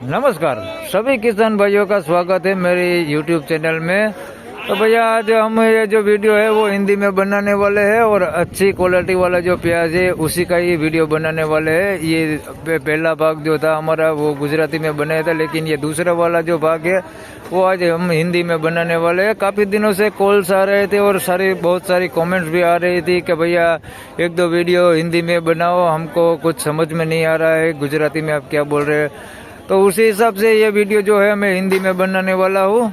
नमस्कार। सभी किसान भाइयों का स्वागत है मेरे यूट्यूब चैनल में। तो भैया, आज हम ये जो वीडियो है, वो हिंदी में बनाने वाले हैं और अच्छी क्वालिटी वाला जो प्याज है, उसी का ही वीडियो बनाने वाले हैं। ये पहला भाग जो था हमारा, वो गुजराती में बनाया था, लेकिन ये दूसरा वाला जो भाग है, वो आज हम हिंदी में बनाने वाले हैं। काफ़ी दिनों से कॉल्स आ रहे थे और सारी, बहुत सारी कमेंट्स भी आ रही थी कि भैया, एक दो वीडियो हिंदी में बनाओ, हमको कुछ समझ में नहीं आ रहा है, गुजराती में आप क्या बोल रहे हैं? तो उसी हिसाब से ये वीडियो जो है मैं हिंदी में बनाने वाला हूँ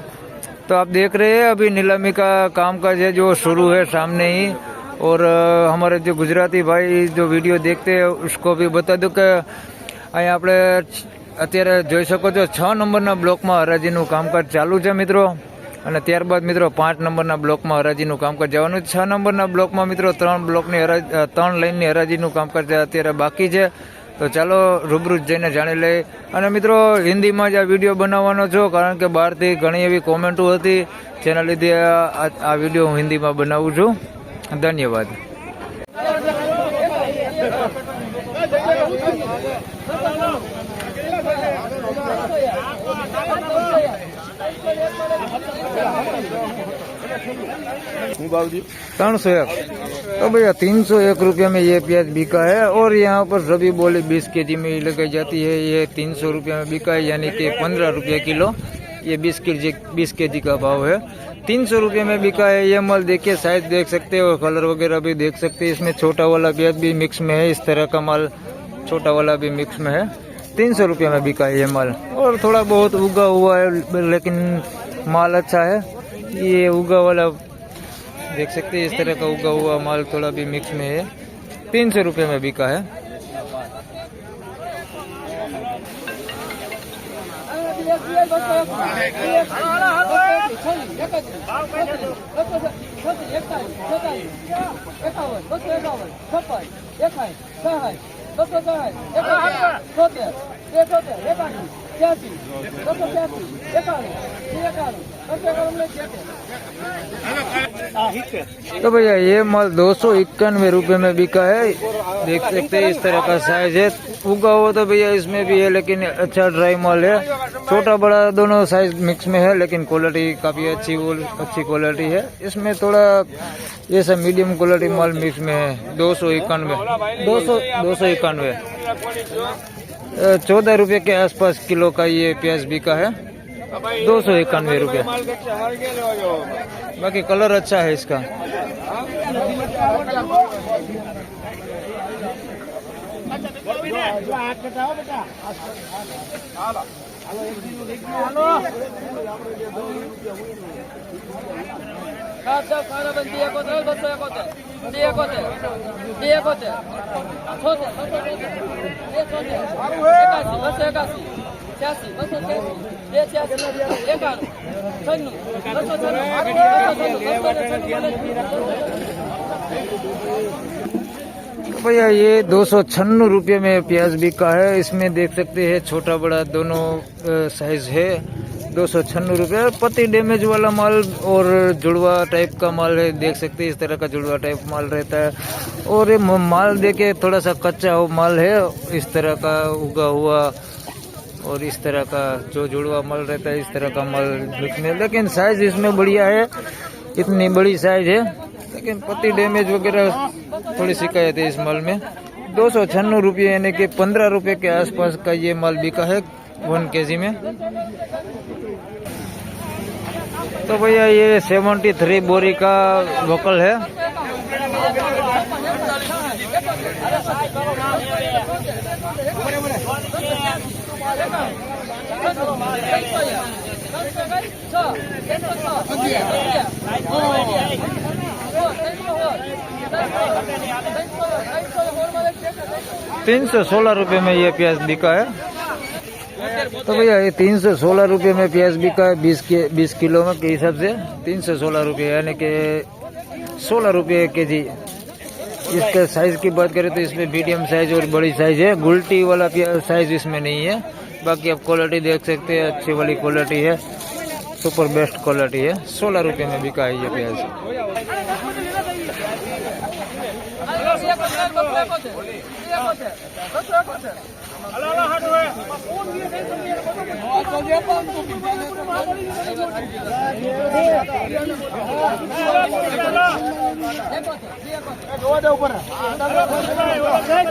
तो आप देख रहे हैं अभी नीलामी का कामकाज है जो शुरू है सामने ही और अ, हमारे जो गुजराती भाई जो વિડીયો देखते हैं उसको भी बता દઉં કે અહીંયા આપણે અત્યારે જોઈ શકો છો છ નંબરના બ્લોકમાં હરાજીનું કામકાજ ચાલુ છે મિત્રો અને ત્યારબાદ મિત્રો પાંચ નંબરના બ્લોકમાં હરાજીનું કામકાજ જવાનું છે. છ નંબરના બ્લોકમાં મિત્રો ત્રણ બ્લોકની હરાજ અ, ત્રણ લાઇનની હરાજીનું કામકાજ અત્યારે બાકી છે તો ચાલો રૂબરૂ જઈને જાણી લઈએ. અને મિત્રો, હિન્દીમાં જ આ વીડિયો બનાવવાનો છો, કારણ કે બહારથી ઘણી એવી કોમેન્ટો હતી, જેના લીધે આ વીડિયો હું હિન્દીમાં બનાવું છું. ધન્યવાદ. હું ભાવજી ત્રણ सौ एक तो भैया तीन सौ एक रुपये में ये प्याज बिका है और यहाँ पर सभी बोली बीस के जी में ही लगाई जाती है ये तीन सौ रुपये में बिका है यानी कि पंद्रह रुपये किलो ये बीस के जी बीस के जी का भाव है तीन सौ रुपये में बिका है ये माल देखिए साइज देख सकते हो कलर वगैरह भी देख सकते हैं इसमें छोटा वाला प्याज भी मिक्स में है इस तरह का माल छोटा वाला भी मिक्स में है तीन सौ रुपये में बिका है ये माल और थोड़ा बहुत उगा हुआ है लेकिन माल अच्छा है ये उगा वाला, देख सकते हैं, इस तरह का उगा हुआ माल थोड़ा भी मिक्स में है। तीन सौ रुपये में बिका है। तो भैया, ये माल दो सौ इक्यानवे रुपये में बिका है। देख सकते हैं इस तरह का साइज़ है। उगा हुआ तो भैया इसमें भी है, लेकिन अच्छा ड्राई माल है। छोटा बड़ा दोनों साइज़ मिक्स में है, लेकिन क्वालिटी काफ़ी अच्छी अच्छी क्वालिटी है। इसमें थोड़ा ये सब मीडियम क्वालिटी माल मिक्स में है। दो सौ इक्यानवे, दो सौ दो सौ इक्यानवे। चौदह रुपये के आसपास किलो का ये प्याज बिका है। दो सौ इक्यानवे रुपये। बाकी कलर अच्छा है इसका। भैया, ये दो सौ छन्नु रुपये में प्याज बिका है, इसमें देख सकते हैं छोटा बड़ा दोनों साइज़ है। दो सौ छन्नू रुपये। पति डैमेज वाला माल और जुड़वा टाइप का माल है, देख सकते हैं, इस तरह का जुड़वा टाइप माल रहता है। और ये माल देखे, थोड़ा सा कच्चा हो माल है, इस तरह का उगा हुआ और इस तरह का जो जुड़वा माल रहता है, इस तरह का माल में लेकिन साइज़ इसमें बढ़िया है, इतनी बड़ी साइज़ है। लेकिन पत्ती डैमेज वगैरह थोड़ी शिकायत है इस माल में। दो सौ छन्नू रुपये, यानी कि पंद्रह रुपये के आसपास का ये माल बिका है, वन के में। तो भैया ये सेवेंटी थ्री बोरी का वोकल है। तीन सौ सोलह रुपये में ये प्याज बिका है। तो भैया ये तीन सौ सोलह रुपये में प्याज बिका है बीस के बीस किलो में के हिसाब से तीन सौ सोलह रुपये यानी कि सोलह रुपये के जी इसके साइज़ की बात करें तो इसमें मीडियम साइज़ और बड़ी साइज़ है गुलटी वाला साइज़ इसमें नहीं है बाकी आप क्वालिटी देख सकते हैं अच्छी वाली क्वालिटी है सुपर बेस्ट क्वालिटी है सोलह रुपये में बिका है ये प्याज એકોતેર બસો એકોતેર બસો એકોતેર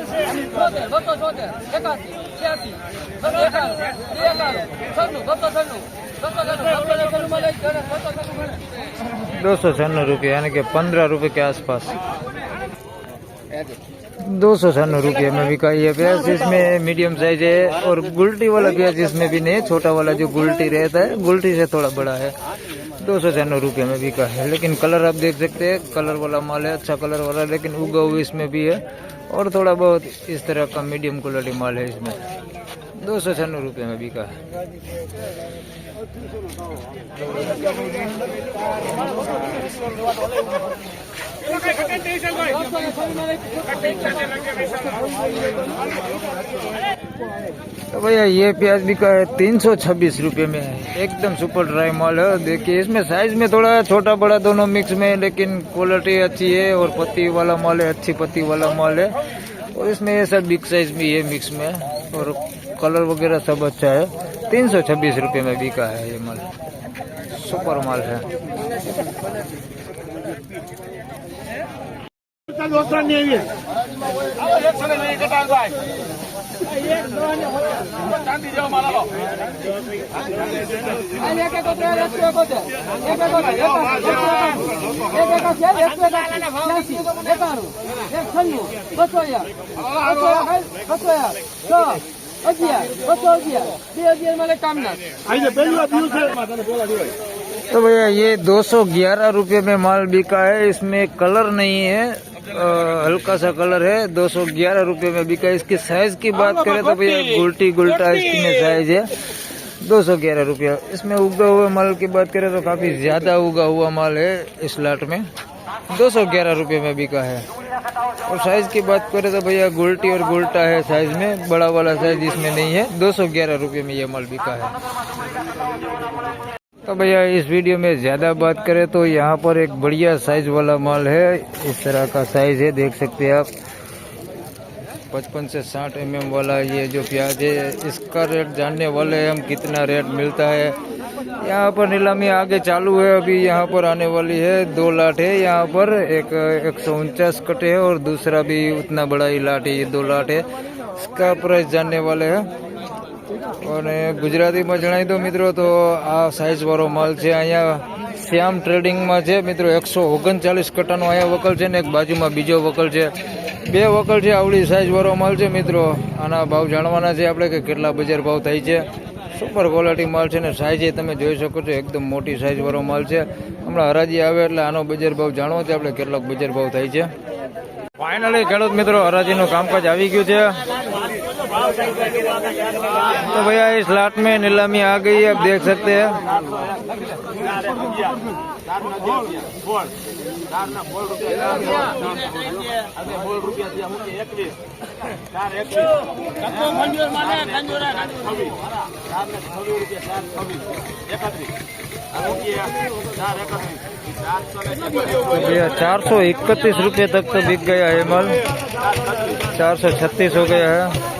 છોતેર બસો છોતેર એકાસી છ્યાસી બસો એકાણું બે એકાણું છન્નું બસો છન્નું બસો છન્નું બસો છન્નું માં લઈ ગણે બસો છન્નું ગણે दो सौ छन्नू रुपये यानी कि पंद्रह रुपये के आसपास दो सौ छन्नू रुपये में बिका ये प्याज इसमें मीडियम साइज़ है और गुलटी वाला प्याज इसमें भी नहीं, छोटा वाला जो गुलटी रहता है, गुलटी से थोड़ा बड़ा है। दो सौ छन्नू रुपये में बिका है। लेकिन कलर आप देख सकते हैं, कलर वाला माल है अच्छा कलर वाला, लेकिन उगा हुआ इसमें भी है। और थोड़ा बहुत इस तरह का मीडियम क्वालिटी माल है इसमें। दो सौ छन्नू रुपये में बिका है। तो भैया, ये प्याज बिका है, तीन सौ छब्बीस रुपये में एकदम सुपर ड्राई माल है। देखिए, इसमें साइज़ में थोड़ा छोटा बड़ा दोनों मिक्स में, लेकिन क्वालिटी अच्छी है और पत्ती वाला माल है, अच्छी पत्ती वाला माल है। और इसमें ये सब बिग साइज़ भी है मिक्स में और कलर वगैरह सब अच्छा है। तीन सौ छब्बीस रुपये में बिका है ये माल। सुपर माल है। અગિયાર બસો અગિયાર બે અગિયાર મારે કામ ના પહેલા तो भैया ये दो सौ ग्यारह रुपये में माल बिका है। इसमें कलर नहीं है। हल्का सा कलर है। दो सौ ग्यारह रुपये में बिका है। इसकी साइज़ की बात करें तो भैया गुलटी गुलटा इसमें साइज़ है। दो सौ ग्यारह रुपया। इसमें उगा हुआ माल की बात करें तो काफ़ी ज़्यादा उगा हुआ माल है इस लाट में। दो सौ ग्यारह रुपये में बिका है। और साइज़ की बात करें तो भैया गुलटी और गुलटा है साइज़ में। बड़ा वाला साइज़ इसमें नहीं है। दो सौ ग्यारह रुपये में ये माल बिका है। तो भैया, इस वीडियो में ज़्यादा बात करें तो यहाँ पर एक बढ़िया साइज़ वाला माल है। इस तरह का साइज़ है, देख सकते हैं आप। पचपन से साठ एम mm वाला ये जो प्याज है, इसका रेट जानने वाले हम कितना रेट मिलता है। यहाँ पर नीलामी आगे चालू है, अभी यहाँ पर आने वाली है, दो लाट है यहाँ पर। एक एक सौ उनचास कटे है और दूसरा भी उतना बड़ा ही लाट है, ये दो लाट है। इसका प्राइस जानने वाले हैं। અને ગુજરાતીમાં જણાવી દો મિત્રો તો આ સાઈઝવાળો માલ છે. અહીંયા શ્યામ ટ્રેડિંગમાં છે. મિત્રો એકસો ઓગણચાલીસ કટાનો અહીંયા વકલ છે ને એક બાજુમાં બીજો વકલ છે. બે વકલ છે આવડી સાઇઝવાળો માલ છે મિત્રો. આના ભાવ જાણવાના છે આપણે કે કેટલા બજાર ભાવ થાય છે. સુપર ક્વોલિટી માલ છે ને સાઇઝ તમે જોઈ શકો છો. એકદમ મોટી સાઇઝવાળો માલ છે. હમણાં હરાજી આવે એટલે આનો બજાર ભાવ જાણવો છે. આપણે કેટલોક બજાર ભાવ થાય છે. ફાઇનલી ખેડૂત મિત્રો, હરાજીનું કામકાજ આવી ગયું છે. तो भैया, इस लाट में नीलामी आ गई है, आप देख सकते हैं। तो भैया, चार सौ इकतीस रुपये तक तो बिक गया है माल। चार सौ छत्तीस हो गया है।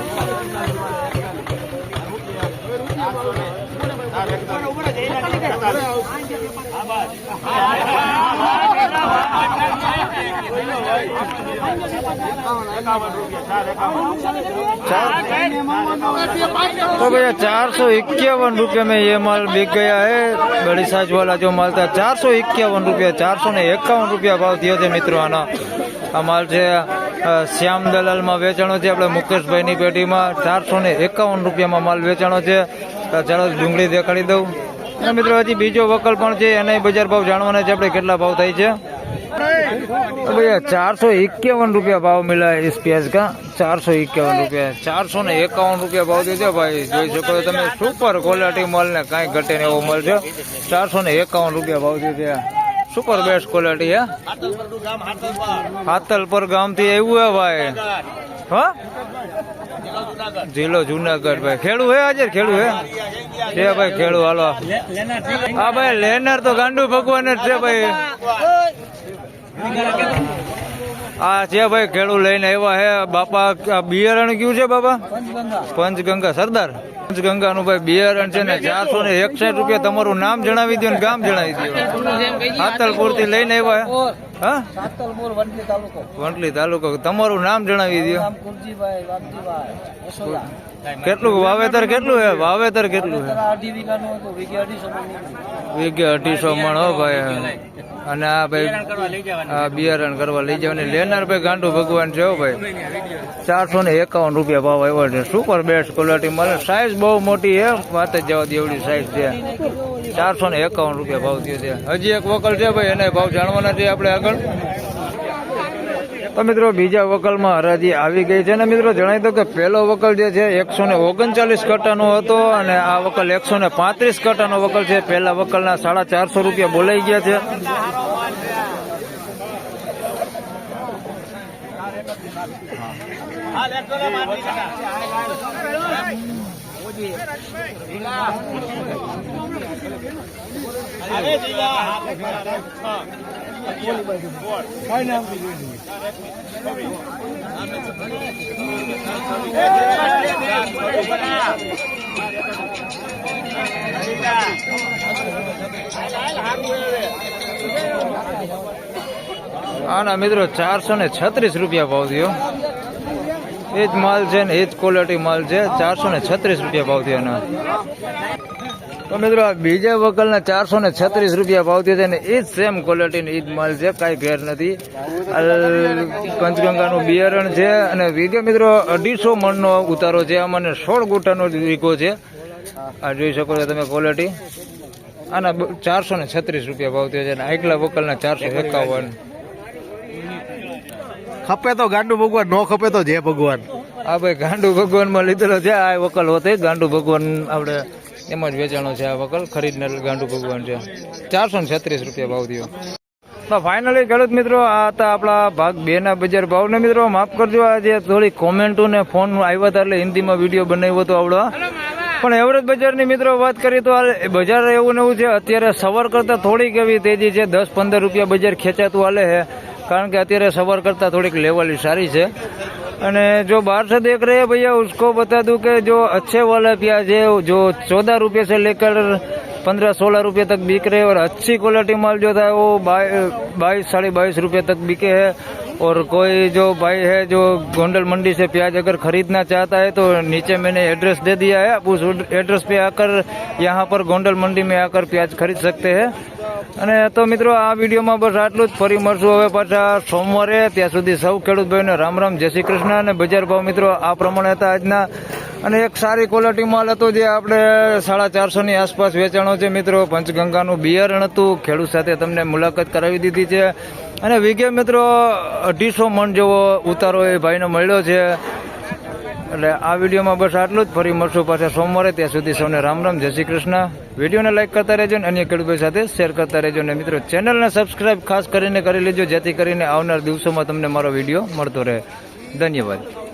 तो भैया चार सौ इक्यावन रुपये में ये माल बिक गया है बड़ी साइज वाला जो माल था चार सौ इक्यावन रुपया चार सौ ने એકાવન રૂપિયા ભાવ થયો છે મિત્રો આનો આ માલ છે અ, શ્યામ દલાલમાં વેચાણો છે આપણે મુકેશભાઈની પેટીમાં ચારસો ને એકાવન રૂપિયામાં માલ વેચાણો છે તો ચાલો ડુંગળી દેખાડી દઉં અને મિત્રો, હજી બીજો વકલ પણ છે, એને બજાર ભાવ જાણવાના છે, આપણે કેટલા ભાવ થાય છે. ભૈયા ચારસો એકાવન રૂપિયા ભાવ મળ્યા એસપીએસ કા. ચારસો એકાવન રૂપિયા. ચારસો ને એકાવન રૂપિયા ભાવ દીધો ભાઈ. જોઈ શકો તમે સુપર ક્વોલિટી માલ ને કાંઈ ઘટે ને એવો માલ ચારસો ને એકાવન રૂપિયા ભાવ દીધો સુપર બેસ્ટ ક્વોલિટી હે. હાતલપર ગામથી આવ્યું હે, ભાઈ. હા? જિલ્લો જુનાગઢ, ભાઈ. ખેડું હે, હાજર ખેડું હે? છે ભાઈ ખેડું હાલો. હા ભાઈ લેનાર તો ગાંડુ ભગવાન જ છે ભાઈ. આ છે ભાઈ ખેડૂ લઈને આવ્યા હે. બાપા આ બિયારણ કયું છે બાપા? પંચગંગા. સરદાર? પંચગંગા નું ભાઈ બિયારણ છે ને ચારસો ને એકસઠ રૂપિયા તમારું નામ જણાવી દો ને ગામ જણાવી દો હાતલપુરથી લઈને આવ્યા હા. વંટલી તાલુકો. વંટલી તાલુકો. તમારું નામ જણાવી દો કેટલું વાવેતર કેટલું હે વાવેતર કેટલું હે અઢી વીઘાનું હતું વીઘે અઢીસો મણ વીઘે અઢીસો મણ હો ભાઈ અને આ ભાઈ આ બિયારણ કરવા લઈ જવાની. લેનાર ભાઈ ગાંડુ ભગવાન છે ભાઈ. ચારસો ને એકાવન રૂપિયા ભાવ આવ્યો છે. સુપર બેસ્ટ ક્વોલિટી મળે. સાઈઝ બહુ મોટી છે વાત જ જવા દે એવડી સાઈઝ છે. ચારસો ને એકાવન રૂપિયા ભાવ થયો છે. હજી એક વકલ છે ભાઈ એને ભાવ જાણવાના છે આપણે આગળ. તો મિત્રો બીજા વકલમાં હરાજી આવી ગઈ છે અને મિત્રો જણાવી દો કે પહેલો વકલ જે છે એકસો ને ઓગણચાલીસ કટાનો હતો અને આ વકલ એકસો ને પાંત્રીસ કટાનો વકલ છે. પહેલા વકલના સાડા ચારસો રૂપિયા બોલાઈ ગયા છે. આના મિત્રો ચારસો ને છત્રીસ રૂપિયા ભાવ થયો એ જ માલ છે ને એ જ ક્વોલિટી માલ છે ચારસો ને છત્રીસ રૂપિયા ભાવ થયો એના તો મિત્રો આ બીજા વકલના ચારસો ને છત્રીસ રૂપિયા ભાવતી છે ને એ જ સેમ ક્વોલિટીનો એ માલ છે કાંઈ ફેર નથી. પંચગંગાનું બિયારણ છે અને વીઘે મિત્રો અઢીસો મણનો ઉતારો છે અમને સોળ ગોટાનો વીઘો છે. આ જોઈ શકો છો તમે ક્વોલિટી આના ચારસો ને છત્રીસ રૂપિયા ભાવતી છે અને આગલા વકલના ચારસો એકાવન. ખપે તો ગાંડુ ભગવાન નો ખપે તો જે ભગવાન. આ ભાઈ ગાંડુ ભગવાનમાં લીધેલો છે આ વકલ હોતે ગાંડુ ભગવાન આપણે એમાં જ વેચાણો છે આ વકલ. ખરીદનાર ગાંડુ ભગવાન છે. ચારસો ને છત્રીસ રૂપિયા ભાવ થયો. તો ફાઇનલી ખેડૂત મિત્રો, આ હતા આપણા ભાગ બે ના બજાર ભાવને મિત્રો, માફ કરજો, આજે થોડી કોમેન્ટો ને ફોન આવ્યા હતા એટલે હિન્દીમાં વીડિયો બનાવ્યો હતો આવડો. પણ એવરેજ બજારની મિત્રો વાત કરીએ તો આ બજાર એવું ને એવું છે, અત્યારે સવાર કરતાં થોડીક એવી તેજી છે. દસ પંદર રૂપિયા બજાર ખેંચાતું હાલે છે. કારણ કે અત્યારે સવાર કરતાં થોડીક લેવલી સારી છે. અને जो बाहर से देख रहे हैं भैया उसको बता दूँ कि जो अच्छे वाला प्याज है जो चौदह रुपये से लेकर पंद्रह सोलह रुपये तक बिक रहे हैं और अच्छी क्वालिटी माल जो था वो बाईस साढ़े बाईस रुपये तक बिके हैं और कोई जो भाई है जो गोंडल मंडी से प्याज अगर खरीदना चाहता है तो नीचे मैंने एड्रेस दे दिया है आप उस एड्रेस पे आकर यहाँ पर गोंडल मंडी में आकर प्याज खरीद सकते हैं અને તો મિત્રો, આ વિડીયોમાં બસ આટલું જ. ફરી મળશું હવે પાછા સોમવારે. ત્યાં સુધી સૌ ખેડૂત ભાઈઓને રામ રામ, જય શ્રી કૃષ્ણ અને બજાર ભાવ મિત્રો, આ પ્રમાણે હતા આજના. અને એક સારી ક્વોલિટી માલ હતો જે આપણે સાડા ચારસોની આસપાસ વેચાણો છે મિત્રો. પંચગંગાનું બિયારણ હતું. ખેડૂત સાથે તમને મુલાકાત કરાવી દીધી છે. અને વિગે મિત્રો, અઢીસો મણ જેવો ઉતારો એ ભાઈને મળ્યો છે. એટલે આ વિડીયોમાં બસ આટલું જ. ફરી મળશું પાછા સોમવારે. ત્યાં સુધી સૌને રામ રામ. જય શ્રી કૃષ્ણ. વિડીયોને લાઇક કરતા રહેજો અને અન્ય ખેડૂતો સાથે શેર કરતા રહેજો. અને મિત્રો, ચેનલને સબસ્ક્રાઇબ ખાસ કરીને કરી લેજો, જેથી કરીને આવનાર દિવસોમાં તમને મારો વીડિયો મળતો રહે. ધન્યવાદ.